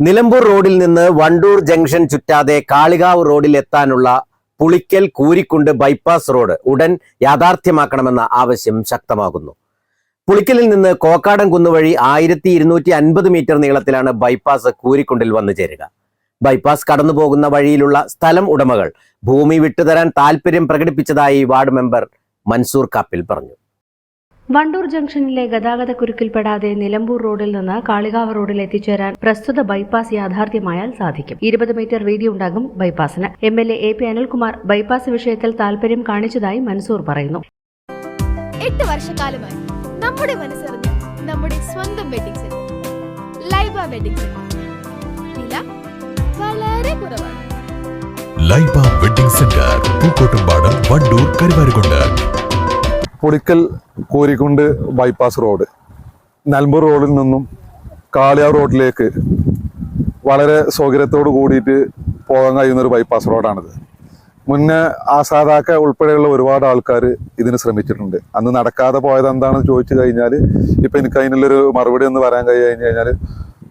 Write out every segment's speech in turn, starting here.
നിലമ്പൂർ റോഡിൽ നിന്ന് വണ്ടൂർ ജംഗ്ഷൻ ചുറ്റാതെ കാളികാവ് റോഡിൽ എത്താനുള്ള പുളിക്കൽ കൂരിക്കുണ്ട് ബൈപ്പാസ് റോഡ്. ഉടൻ യാഥാർത്ഥ്യമാക്കണമെന്ന ആവശ്യം ശക്തമാകുന്നു. പുളിക്കലിൽ നിന്ന് കോക്കാടൻ കുന്നുവഴി ആയിരത്തി ഇരുന്നൂറ്റി അൻപത് മീറ്റർ നീളത്തിലാണ് ബൈപ്പാസ് കൂരിക്കുണ്ടിൽ വന്നു ചേരുക. ബൈപ്പാസ് കടന്നുപോകുന്ന വഴിയിലുള്ള സ്ഥലം ഉടമകൾ ഭൂമി വിട്ടുതരാൻ താൽപര്യം പ്രകടിപ്പിച്ചതായി വാർഡ് മെമ്പർ മൻസൂർ കാപ്പിൽ പറഞ്ഞു. വണ്ടൂർ ജംഗ്ഷനിലെ ഗതാഗത കുരുക്കിൽപ്പെടാതെ നിലമ്പൂർ റോഡിൽ നിന്ന് കാളികാവ് റോഡിൽ എത്തിച്ചേരാൻ പ്രസ്തുത ബൈപ്പാസ് യാഥാർത്ഥ്യമായാൽ സാധിക്കും. ഇരുപത് മീറ്റർ വീതിയുണ്ടാകും ബൈപ്പാസിന്. M L A A P Anilkumar bypass വിഷയത്തിൽ താൽപര്യം കാണിച്ചതായി മൻസൂർ പറയുന്നു. എട്ട് വർഷക്കാലമായി നമ്മുടെ മനസ്സറിഞ്ഞ് നമ്മുടെ സ്വന്തം വെഡിങ് സെന്റർ ലൈബ വെഡിങ് വില വളരെ കുറവാണ്. Laiba wedding centre Pookkottumpadam Vandoor Karuvarakundu. Pulikkal Korikkund bypass road Nilambur റോഡിൽ നിന്നും കാളിയാർ റോഡിലേക്ക് വളരെ സൗകര്യത്തോട് കൂടിയിട്ട് പോകാൻ കഴിയുന്ന ഒരു ബൈപ്പാസ് റോഡാണിത് മുന്നേ ആസാദാക്ക ഉൾപ്പെടെയുള്ള ഒരുപാട് ആൾക്കാർ ഇതിന് ശ്രമിച്ചിട്ടുണ്ട്. അന്ന് നടക്കാതെ പോയത് എന്താണെന്ന് ചോദിച്ചു കഴിഞ്ഞാൽ ഇപ്പം എനിക്ക് അതിനുള്ളൊരു മറുപടി ഒന്ന് പറയാൻ കഴിഞ്ഞു കഴിഞ്ഞാൽ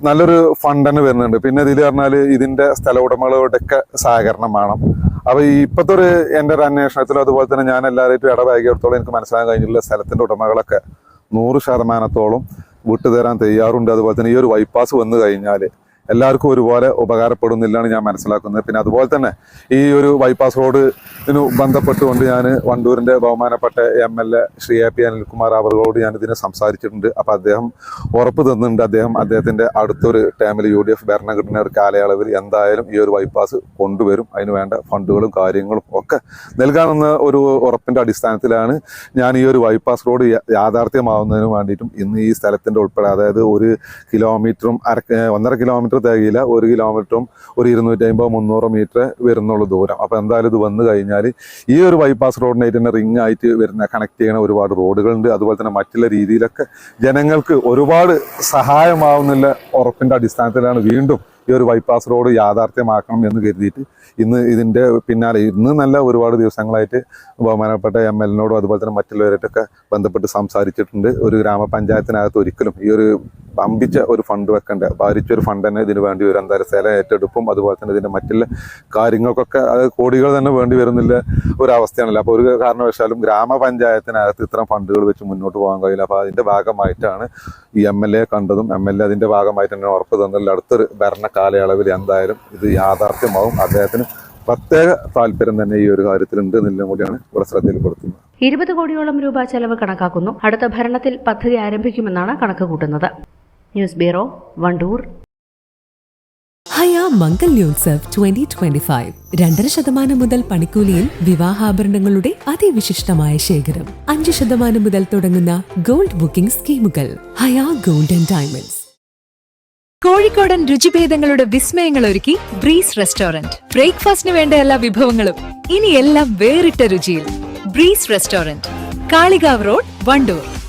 നല്ലൊരു ഫണ്ട് തന്നെ വരുന്നുണ്ട്. പിന്നെ ഇതിൽ പറഞ്ഞാൽ ഇതിന്റെ സ്ഥല ഉടമകളോടൊക്കെ സഹകരണം വേണം. അപ്പൊ ഈ ഇപ്പോഴത്തെ ഒരു എന്റെ ഒരു അന്വേഷണത്തിലും അതുപോലെ തന്നെ ഞാൻ എല്ലാവരും ഇടപഴകിയിടത്തോളം എനിക്ക് മനസ്സിലാക്കാൻ കഴിഞ്ഞിട്ടുള്ള സ്ഥലത്തിന്റെ ഉടമകളൊക്കെ നൂറ് ശതമാനത്തോളം വിട്ടുതരാൻ തയ്യാറുണ്ട്. അതുപോലെ തന്നെ ഈ ഒരു ബൈപ്പാസ് വന്നു കഴിഞ്ഞാൽ എല്ലാവർക്കും ഒരുപോലെ ഉപകാരപ്പെടുന്നില്ലാണ് ഞാൻ മനസ്സിലാക്കുന്നത്. പിന്നെ അതുപോലെ തന്നെ ഈ ഒരു ബൈപ്പാസ് റോഡിന് ബന്ധപ്പെട്ടുകൊണ്ട് ഞാൻ വണ്ടൂരിന്റെ ബഹുമാനപ്പെട്ട M L A Shri A P Anilkumar അവരോട് ഞാൻ ഇതിനെ സംസാരിച്ചിട്ടുണ്ട്. അപ്പോൾ അദ്ദേഹം ഉറപ്പ് തന്നിട്ടുണ്ട്. അദ്ദേഹം അദ്ദേഹത്തിന്റെ അടുത്തൊരു ടൈമിൽ യു ഡി എഫ് ഭരണഘടന ഒരു കാലയളവിൽ എന്തായാലും ഈ ഒരു ബൈപ്പാസ് കൊണ്ടുവരും. അതിന് വേണ്ട ഫണ്ടുകളും കാര്യങ്ങളും ഒക്കെ നൽകാമെന്ന ഒരു ഉറപ്പിന്റെ അടിസ്ഥാനത്തിലാണ് ഞാൻ ഈ ഒരു ബൈപ്പാസ് റോഡ് യാഥാർത്ഥ്യമാവുന്നതിന് വേണ്ടിയിട്ടും ഇന്ന് ഈ സ്ഥലത്തിന്റെ ഉൾപ്പെടെ അതായത് ഒരു കിലോമീറ്ററും അര ഒന്നര കിലോമീറ്റർ തികയില്ല. ഒരു കിലോമീറ്ററും ഒരു ഇരുന്നൂറ്റി അമ്പത് മുന്നൂറ് മീറ്റർ വരുന്നുള്ള ദൂരം. അപ്പോൾ എന്തായാലും ഇത് വന്നു കഴിഞ്ഞാൽ ഈ ഒരു ബൈപ്പാസ് റോഡിനായിട്ട് തന്നെ റിംഗ് ആയിട്ട് വരുന്ന കണക്ട് ചെയ്യുന്ന ഒരുപാട് റോഡുകളുണ്ട്. അതുപോലെ തന്നെ മറ്റുള്ള രീതിയിലൊക്കെ ജനങ്ങൾക്ക് ഒരുപാട് സഹായമാവുന്നില്ല ഉറപ്പിന്റെ അടിസ്ഥാനത്തിലാണ് വീണ്ടും ഈ ഒരു ബൈപ്പാസ് റോഡ് യാഥാർത്ഥ്യമാക്കണം എന്ന് കരുതിയിട്ട് ഇന്ന് ഇതിന്റെ പിന്നാലെ ഇന്ന് നല്ല ഒരുപാട് ദിവസങ്ങളായിട്ട് ബഹുമാനപ്പെട്ട എം എൽ എനോടും അതുപോലെ തന്നെ മറ്റുള്ളവരായിട്ടൊക്കെ ബന്ധപ്പെട്ട് സംസാരിച്ചിട്ടുണ്ട്. ഒരു ഗ്രാമപഞ്ചായത്തിനകത്ത് ഒരിക്കലും ഈ ഒരു അമ്പിച്ച ഒരു ഫണ്ട് വെക്കേണ്ട? ഭാരിച്ച ഒരു ഫണ്ട് തന്നെ ഇതിന് വേണ്ടി വരും. എന്തായാലും സേല ഏറ്റെടുപ്പും അതുപോലെ തന്നെ ഇതിന്റെ മറ്റുള്ള കാര്യങ്ങൾക്കൊക്കെ അത് കോടികൾ തന്നെ വേണ്ടി വരുന്നില്ല ഒരവസ്ഥയാണല്ലോ. അപ്പോൾ ഒരു കാരണവശാലും ഗ്രാമപഞ്ചായത്തിനകത്ത് ഇത്തരം ഫണ്ടുകൾ വെച്ച് മുന്നോട്ട് പോകാൻ കഴിയില്ല. അപ്പോൾ അതിന്റെ ഭാഗമായിട്ടാണ് ഈ എം എൽ എ കണ്ടതും. എം എൽ എ അതിന്റെ ഭാഗമായിട്ട് തന്നെ ഉറപ്പ് തന്നില്ല അടുത്തൊരു ഭരണ കാലയളവിൽ എന്തായാലും ഇത് യാഥാർത്ഥ്യമാവും. അദ്ദേഹത്തിന് പ്രത്യേക താല്പര്യം തന്നെ ഈ ഒരു കാര്യത്തിൽ ഉണ്ട് എന്നെല്ലാം കൂടിയാണ് ഇവിടെ ശ്രദ്ധയിൽപ്പെടുത്തുന്നത്. ഇരുപത് കോടിയോളം രൂപ ചെലവ് കണക്കാക്കുന്നു. അടുത്ത ഭരണത്തിൽ പദ്ധതി ആരംഭിക്കുമെന്നാണ് കണക്ക് കൂട്ടുന്നത്. News bureau Vandoor. Haya Mangalyotsav twenty twenty five രണ്ടര ശതമാനം മുതൽ പണിക്കൂലിയിൽ വിവാഹാഭരണങ്ങളുടെ അതിവിശിഷ്ടമായ ശേഖരം. അഞ്ച് ശതമാനം മുതൽ തുടങ്ങുന്ന ഗോൾഡ് ബുക്കിംഗ് സ്കീമുകൾ. Haya gold and diamonds. കോഴിക്കോടൻ രുചിഭേദങ്ങളുടെ വിസ്മയങ്ങൾ ഒരുക്കി ബ്രീസ് റെസ്റ്റോറന്റ്. ബ്രേക്ക്ഫാസ്റ്റിന് വേണ്ട എല്ലാ വിഭവങ്ങളും ഇനി എല്ലാം വേറിട്ട രുചിയിൽ. Breeze restaurant. Kalikavu road Vandoor.